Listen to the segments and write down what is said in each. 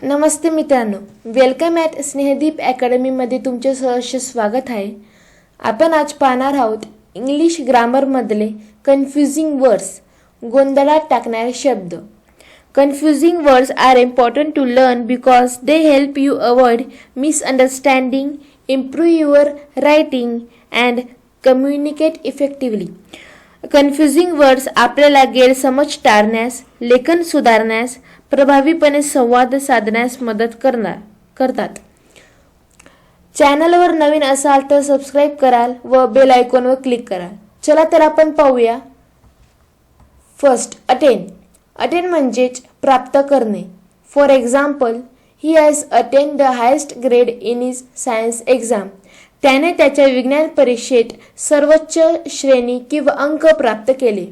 नमस्ते मित्रांनो. Welcome at Snehdeep अकॅडमीमध्ये तुमचे सहर्ष स्वागत आहे. आपण आज पाहणार आहोत इंग्लिश ग्रामरमधले कन्फ्युजिंग वर्ड्स गोंधळात टाकणारे शब्द. Confusing words are important to learn because they help you avoid misunderstanding improve your writing and communicate effectively confusing words आपल्याला गैरसमज टाळण्यास लेखन सुधारण्यास प्रभावीपणे संवाद साधण्यास मदत करणार करतात. चॅनलवर नवीन असाल तर सबस्क्राईब कराल व बेल आयकॉनवर क्लिक कराल. चला तर आपण पाहूया. फर्स्ट अटेन अटेन म्हणजेच प्राप्त करणे. For example he has attain the highest grade in his science exam त्याने त्याच्या विज्ञान परीक्षेत सर्वोच्च श्रेणी किंवा अंक प्राप्त केले.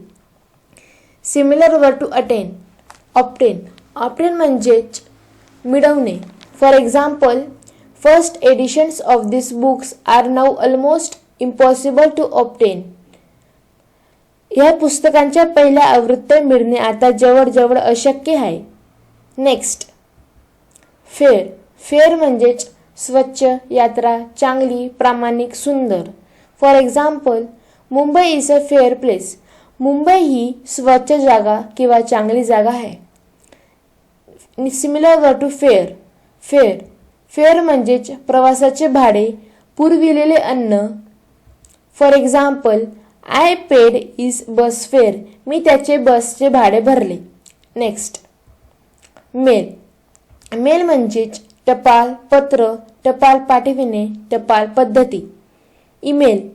सिमिलर वर टू अटेन ऑप्टेन ऑप्टेन म्हणजेच मिळवणे. For example first editions of this books are now almost impossible to obtain या पुस्तकांच्या पहिल्या आवृत्त्या मिळणे आता जवळजवळ अशक्य आहे. नेक्स्ट फेअर फेअर म्हणजेच स्वच्छ यात्रा चांगली प्रामाणिक सुंदर. For example Mumbai is a fair place Mumbai ही स्वच्छ जागा किंवा चांगली जागा आहे. सिमिलर वर टू फेअर फेअर फेअर म्हणजेच प्रवासाचे भाडे पुरविलेले अन्न. For example I paid is bus fare मी त्याचे बसचे भाडे भरले. नेक्स्ट मेल मेल म्हणजेच टपाल पत्र टपाल पाठविणे टपाल पद्धती. ईमेल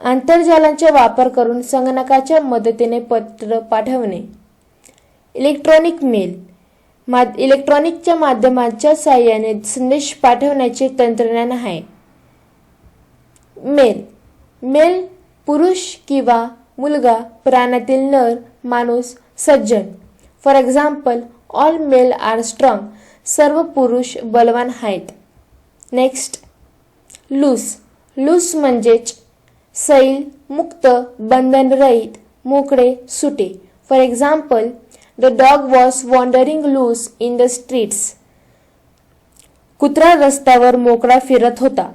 आंतरजालांचा वापर करून संगणकाच्या मदतीने पत्र पाठवणे. इलेक्ट्रॉनिक मेल मा इलेक्ट्रॉनिकच्या माध्यमाच्या साहाय्याने संदेश पाठवण्याचे तंत्रज्ञान आहे. मेल. मेल पुरुष किंवा मुलगा प्राण्यातील नर माणूस सज्जन. For example all male are strong सर्व पुरुष बलवान आहेत. नेक्स्ट लूस लूस म्हणजेच सैल मुक्त बंधनरहित मोकळे सुटे. For example the dog was wandering loose in the streets कुत्रा रस्त्यावर मोकळा फिरत होता.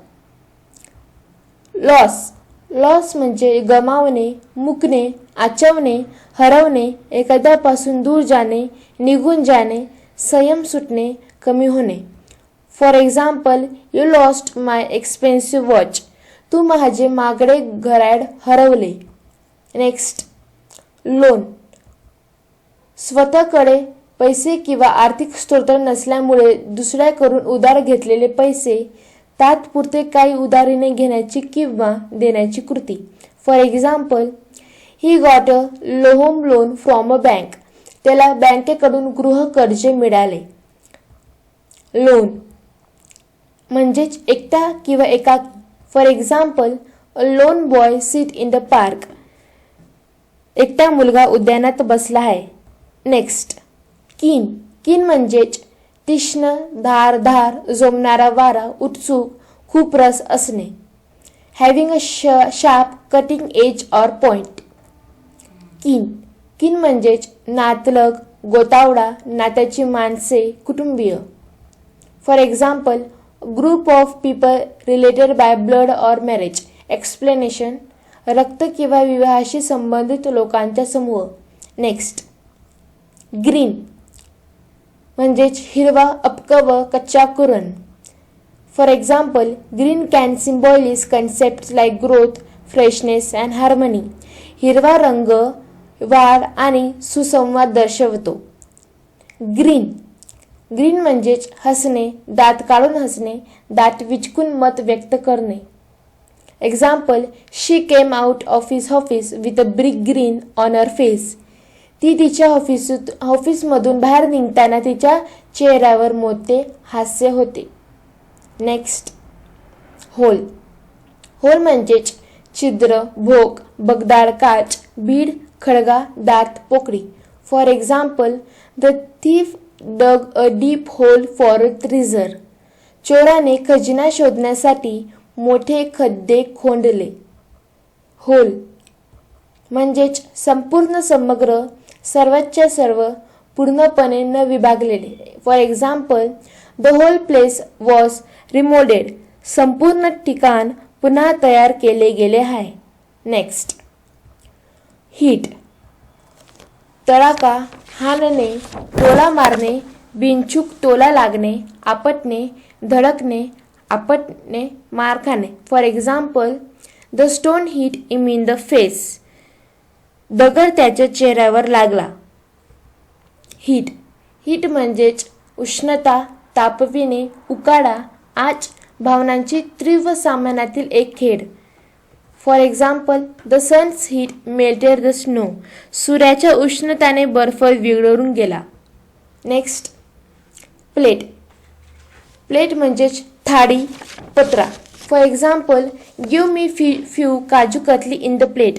लॉस लॉस म्हणजे गमावणे मुकणे आचवणे हरवणे एखाद्यापासून दूर जाणे निघून जाणे संयम सुटणे कमी होणे. For example you lost my expensive watch तू माझे मागडे घराड हरवले. नेक्स्ट लोन स्वतःकडे पैसे किंवा आर्थिक स्त्रोत नसल्यामुळे दुसऱ्याकडून उधार घेतलेले पैसे तात्पुरते काही उधारीने घेण्याची किंवा देण्याची कृती. For example he got a home loan from a bank त्याला बँकेकडून गृह कर्ज मिळाले. लोन म्हणजेच एकटा किंवा एका for example a lone boy sit in the park एकटा मुलगा उद्यानात बसला आहे. नेक्स्ट कीन किन म्हणजेच तीक्ष्ण धार धार जोमणारा वारा उत्सुक खूप रस असणे. हॅव्हिंग अ श sharp cutting edge or point kin kin म्हणजेच नातलग गोतावडा नात्याची माणसे कुटुंबीय. For example group of people related by blood or marriage explanation रक्त किंवा विवाहाशी संबंधित लोकांचा समूह. Next green. म्हणजेच हिरवा अपक व कच्चा कुरण. For example green can symbolize concept like growth freshness and harmony हिरवा रंग वाढ आणि सुसंवाद दर्शवतो. ग्रीन. ग्रीन म्हणजेच हसणे दात काढून हसणे दात विचकून मत व्यक्त करणे. Example she came out of his office with a big grin on her face ती तिच्या ऑफिस ऑफिसमधून बाहेर निघताना तिच्या चेहऱ्यावर मोठे हास्य होते. नेक्स्ट होल होल म्हणजेच छिद्र भोक बगदाड काच बीड खडगा दात पोकळी. For example the thief dug a deep hole for a treasure चोराने खजिना शोधण्यासाठी मोठे खड्डे खोंडले. होल म्हणजेच संपूर्ण समग्र सर्वच्या सर्व पूर्णपणे न विभागलेले. For example the whole place was remodelled संपूर्ण ठिकाण पुन्हा तयार केले गेले आहे. नेक्स्ट हीट तडाका हाणणे टोला मारणे बिनचूक टोला लागणे आपटणे धडकणे आपटणे मार खाणे. For example the stone hit him in the face दगड त्याच्या चेहऱ्यावर लागला. हीट. हीट म्हणजेच उष्णता तापविणे उकाडा आच भावनांची तीव्र सामान्यातील एक खेळ for example the sun's heat melted the snow सूर्याच्या उष्णताने बर्फ विघळून गेला. नेक्स्ट प्लेट प्लेट म्हणजेच थाळी पत्रा. फॉर एक्झाम्पल गिव मी फी few kaju katli in the plate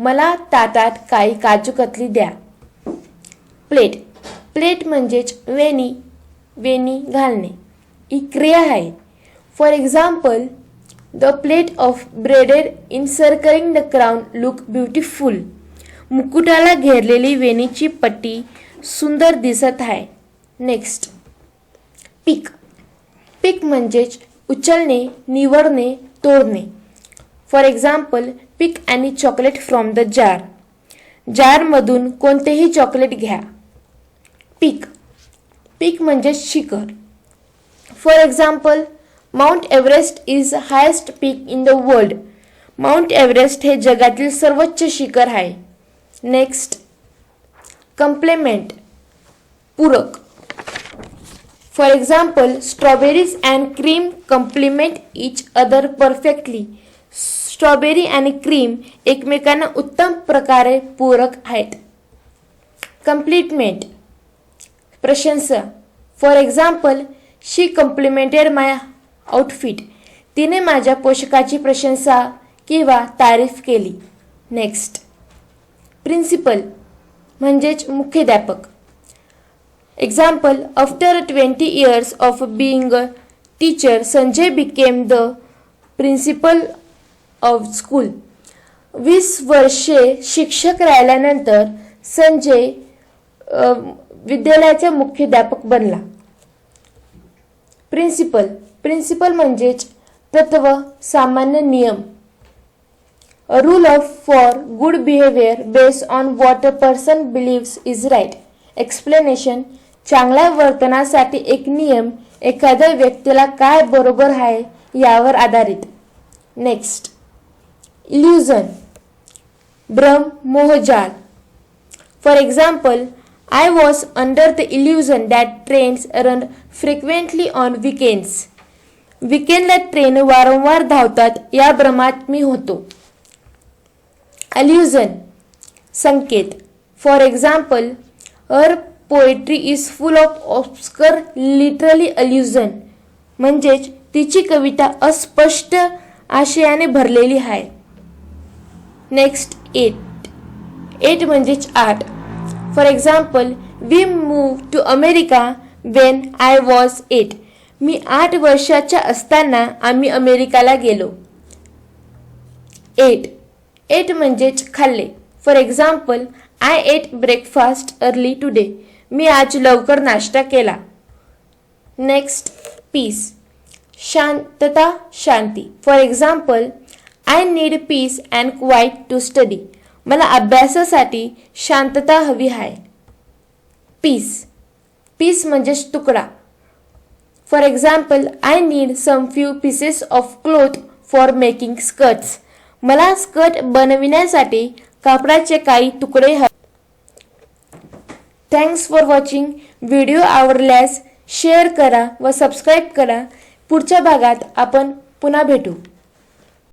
मला ताटात काही काजू कतली द्या. प्लेट. प्लेट म्हणजेच वेणी. वेणी घालणे. ही क्रिया आहे. For example the plait of braided encircling the crown look beautiful मुकुटाला घेरलेली वेणीची पट्टी सुंदर दिसत आहे. नेक्स्ट पीक. पीक म्हणजेच उचलणे निवडणे तोडणे. For example pick any chocolate from the jar जारमधून कोणतेही चॉकलेट घ्या. पीक. पीक म्हणजे शिखर. For example Mount Everest is highest peak in the world Mount Everest हे जगातील सर्वोच्च शिखर आहे. नेक्स्ट कम्प्लेमेंट पूरक. For example strawberries and cream complement each other perfectly strawberry आणि क्रीम एकमेकांना उत्तम प्रकारे पूरक आहेत. कम्प्लिटमेंट प्रशंसा. For example she complimented my outfit तिने माझ्या पोषकाची प्रशंसा किंवा तारीफ केली. नेक्स्ट प्रिन्सिपल म्हणजेच मुख्याध्यापक. Example after twenty years of being a teacher Sanjay became the principal of school वीस वर्षे शिक्षक राहिल्यानंतर संजय विद्यालयाचा मुख्याध्यापक बनला. प्रिन्सिपल प्रिन्सिपल म्हणजेच तत्व सामान्य नियम. Rule of for good behaviour based on what a person believes is right explanation चांगल्या वर्तनासाठी एक नियम एखाद्या व्यक्तीला काय बरोबर आहे यावर आधारित. नेक्स्ट इल्युजन भ्रम मोहजाल for example I was under the illusion that trains run frequently on weekends. विकेंडला ट्रेन वारंवार धावतात या भ्रमात मी होतो. Allusion Sanket. For example her poetry is full of obscure literally allusion म्हणजेच तिची कविता अस्पष्ट आशयाने भरलेली आहे. नेक्स्ट एट एट म्हणजेच आठ. For example we move to America when I was eight मी आठ वर्षाच्या असताना आम्ही अमेरिकाला गेलो. एट एट म्हणजेच खाल्ले. For example I ate breakfast early today मी आज लवकर नाश्ता केला. नेक्स्ट पीस शांतता शांती. For example I need peace and quiet to study मला अभ्यासासाठी शांतता हवी आहे. पीस पीस म्हणजेच तुकडा. For example I need some few pieces of cloth for making skirts मला स्कर्ट बनविण्यासाठी कापडाचे काही तुकडे हवे. थँक्स फॉर वॉचिंग व्हिडिओ आवडल्यास शेअर करा व सबस्क्राईब करा. पुढच्या भागात आपण पुन्हा भेटू.